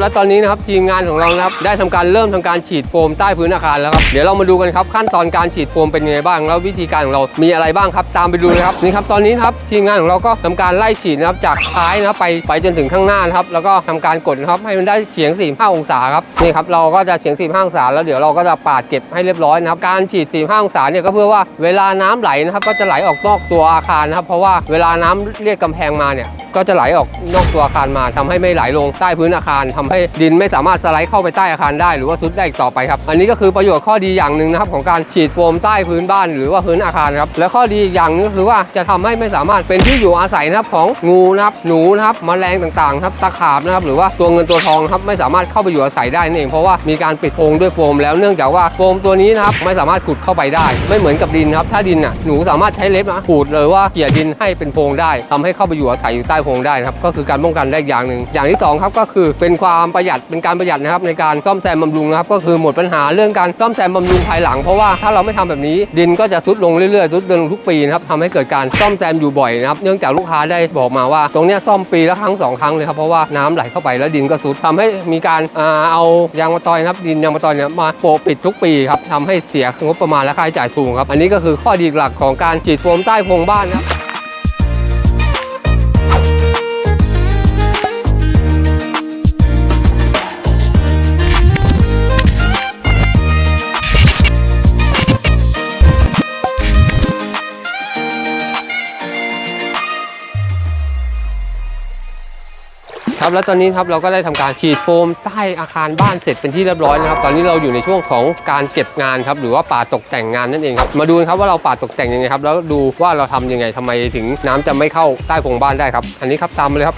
และตอนนี้นะครับทีมงานของเรานะครับได้ทำการเริ่มทำการฉีดโฟมใต้พื้นอาคารแล้วครับเดี๋ยวเรามาดูกันครับขั้นตอนการฉีดโฟมเป็นยังไงบ้าง แล้ววิธีการของเรามีอะไรบ้างครับ ตามไปดูเลยครับนี่ครับตอนนี้ครับทีมงานของเราก็ทำการไล่ฉีดนะครับจากท้ายนะครับไปไปจนถึงข้างหน้านะครับแล้วก็ทำการกดนะครับให้มันได้เฉียง 45 องศาครับนี่ครับเราก็จะเฉียง 45 องศา แล้วเดี๋ยวเราก็จะปาดเก็บให้เรียบร้อยนะครับการฉีด 45 องศาเนี่ยก็เพื่อว่าเวลาน้ำไหลนะครับก็จะไหลออกนอกตัวอาคารนะครับเพราะว่าเวลาน้ำเรียกกำแพงมาเนี่ยก็จะไหลออกนอกตัวอาคารมาทำให้ไม่ไหลลงใต้พื้นอาคารทำให้ดินไม่สามารถสไลด์เข้าไปใต้อาคารได้ หรือว่าซุดได้อีกต่อไปครับ อันนี้ก็คือประโยชน์ข้อดีอย่างหนึ่งนะครับของการฉีดโฟมใต้พื้นบ้านหรือว่าพื้นอาคารครับและข้อดีอีกอย่างนึงก็คือว่าจะทำให้ไม่สามารถเป็นที่อยู่อาศัยนะครับของงูนะครับหนูนะครับแมลงต่างๆครับตะขาบนะครับหรือว่าตัวเงินตัวทองครับไม่สามารถเข้าไปอยู่อาศัยได้นั่นเองเพราะว่ามีการปิดโพรงด้วยโฟมแล้วเนื่องจากว่าโฟมตัวนี้นะครับไม่สามารถขุดเข้าไปได้ ไม่เหมือนกับดินครับถ้าดินน่ะหนูสามารถใช้เล็บนะขูดเลยว่าเกี่ยดินให้เป็นโพรงได้ทำให้เข้าไปอยู่อาศัยอยู่ใต้โพรงได้นะครับก็คือการป้องกันได้อย่างหนึ่งอย่างที่สองครับก็คือเป็นความความประหยัดเป็นการประหยัดนะครับในการซ่อมแซมบำรุงนะครับก็คือหมดปัญหาเรื่องการซ่อมแซมบำรุงภายหลังเพราะว่าถ้าเราไม่ทำแบบนี้ ดินก็จะทรุดลงเรื่อยๆทรุดลงทุกปีนะครับทำให้เกิดการซ่อมแซมอยู่บ่อยนะครับเนื่องจากลูกค้าได้บอกมาว่า ตรงนี้ซ่อมปีละครั้งสองครั้งเลยครับเพราะว่าน้ำไหลเข้าไปแล้วดินก็ทรุดทำให้มีการเอายางมะตอยนะครับดินยางมะตอยเนี่ยมาโปะปิดทุกปีครับทำให้เสียงบประมาณและค่าใช้จ่ายสูงครับอันนี้ก็คือข้อดีหลักของการฉีดโฟมใต้โพรงบ้านนะครับ ครับแล้วตอนนี้ครับเราก็ได้ทำการฉีดโฟมใต้อาคารบ้านเสร็จเป็นที่เรียบร้อยนะครับตอนนี้เราอยู่ในช่วงของการเก็บงานครับหรือว่าป่าตกแต่งงานนั่นเองครับมาดูครับว่าเราป่าตกแต่งยังไงครับแล้วดูว่าเราทำยังไงทำไมถึงน้ำจะไม่เข้าใต้โครงบ้านได้ครับ อันนี้ครับตามมาเลยครับ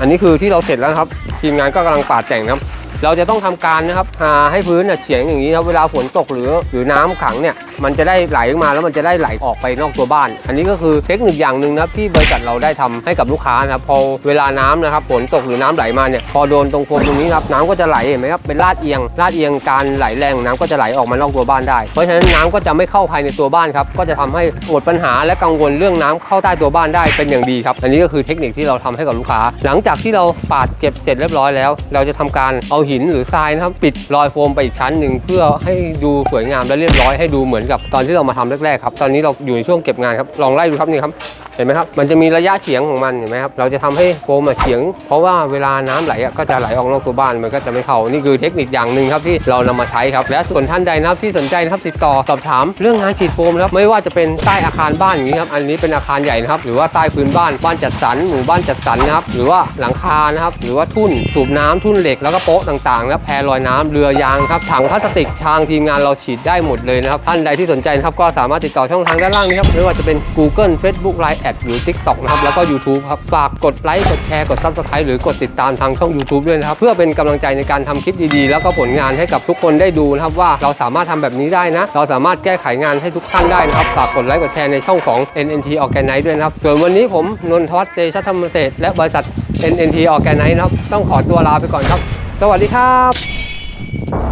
อันนี้คือที่เราเสร็จแล้วครับ ทีมงานก็กำลังป่าแต่งนะครับ เราจะต้องทำการนะครับหาให้พื้นเนี่ยเฉียงอย่างนี้ครับเวลาฝนตกหรือ หรือน้ำขังเนี่ยมันจะได้ไหลออกมาแล้วมันจะได้ไหลออกไปนอกตัวบ้าน อันนี้ก็คือเทคนิคอย่างหนึ่งนะครับที่บริษัทเราได้ทำให้กับลูกค้านะครับพอเวลาน้ำนะครับฝนตกหรือน้ำไหลมาเนี่ยพอโดนตรงโฟมตรงนี้ครับน้ำก็จะไหลเห็นไหมครับเป็นลาดเอียงลาดเอียงการไหลแรงน้ำก็จะไหลออกมานอกตัวบ้านได้ เพราะฉะนั้นน้ำก็จะไม่เข้าภายในตัวบ้านครับก็จะทำให้หมดปัญหาและกังวลเรื่องน้ำเข้าใต้ตัวบ้านได้เป็นอย่างดีครับอันนี้ก็คือเทคนิคที่เราทำให้กับลูกค้า หลังจากที่เราปาดเก็บเสร็จเรียบร้อยแล้ว เราจะทำการเอาหิินหรือทรายนะครับ ปิดรอยโฟมไปอีกชั้นหนึ่งเพื่อให้ดูสวยงามและเรียบร้อยให้ดูเหมือนกับตอนที่เรามาทำแรกๆครับ ตอนนี้เราอยู่ในช่วงเก็บงานครับ ลองไล่ดูครับนี่ครับ เห็นไหมครับ มันจะมีระยะเฉียงของมันเห็นไหมครับ เราจะทำให้โฟมอะเฉียง เพราะว่าเวลาน้ำไหลอะก็จะไหลออกนอกตัวบ้าน มันก็จะไม่เข้า นี่คือเทคนิคอย่างหนึ่งครับที่เรานำมาใช้ครับ และส่วนท่านใดนะครับที่สนใจนะครับติดต่อสอบถามเรื่องงานฉีดโฟมครับไม่ว่าจะเป็นใต้อาคารบ้านอย่างนี้ครับ อันนี้เป็นอาคารใหญ่นะครับ หรือว่าใต้พื้นบ้านบ้านจัดสรรหมู่บ้านจัดสรรนะครับ หรือว่าหลังคานะครับ หรือว่าทุ่นสูบน้ำทุ่นเหล็กแล้วก็โป๊ะต่างๆนะครับแพลอยน้ำเรือยางครับถังพลาสติกทางทีมงานเราฉีดได้หมดเลยนะครับท่านใดที่สนใจนะครับก็สามารถติดต่อช่องทางด้านล่างนี้ครับไม่ว่าจะเป็น Google Facebook Line แอดหรือ TikTok นะครับแล้วก็ YouTube ครับฝากกดไลค์กดแชร์กด Subscribe หรือกดติดตามทางช่อง YouTube ด้วยนะครับ เพื่อเป็นกำลังใจในการทำคลิปดีๆ แล้วก็ผลงานให้กับทุกคนได้ดูนะครับว่าเราสามารถทำแบบนี้ได้นะ เราสามารถแก้ไขงานให้ทุกท่านได้นะครับฝากกดไลค์กดแชร์ในช่องของ NNT Organize ด้วยนะครับส่วนวันนี้ผมนนทวัฒน์เตชะธรรมเศษและบริษัท NNT Organize นะครับต้องขอตัวลาไปก่อนครับ สวัสดีครับ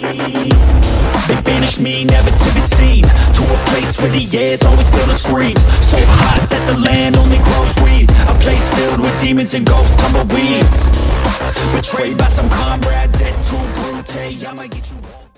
They banish me, never to be seen. To a place where the air's always filled with screams. So hot that the land only grows weeds. A place filled with demons and ghosts, tumbleweeds. Betrayed by some comrades, et tu brute I might get you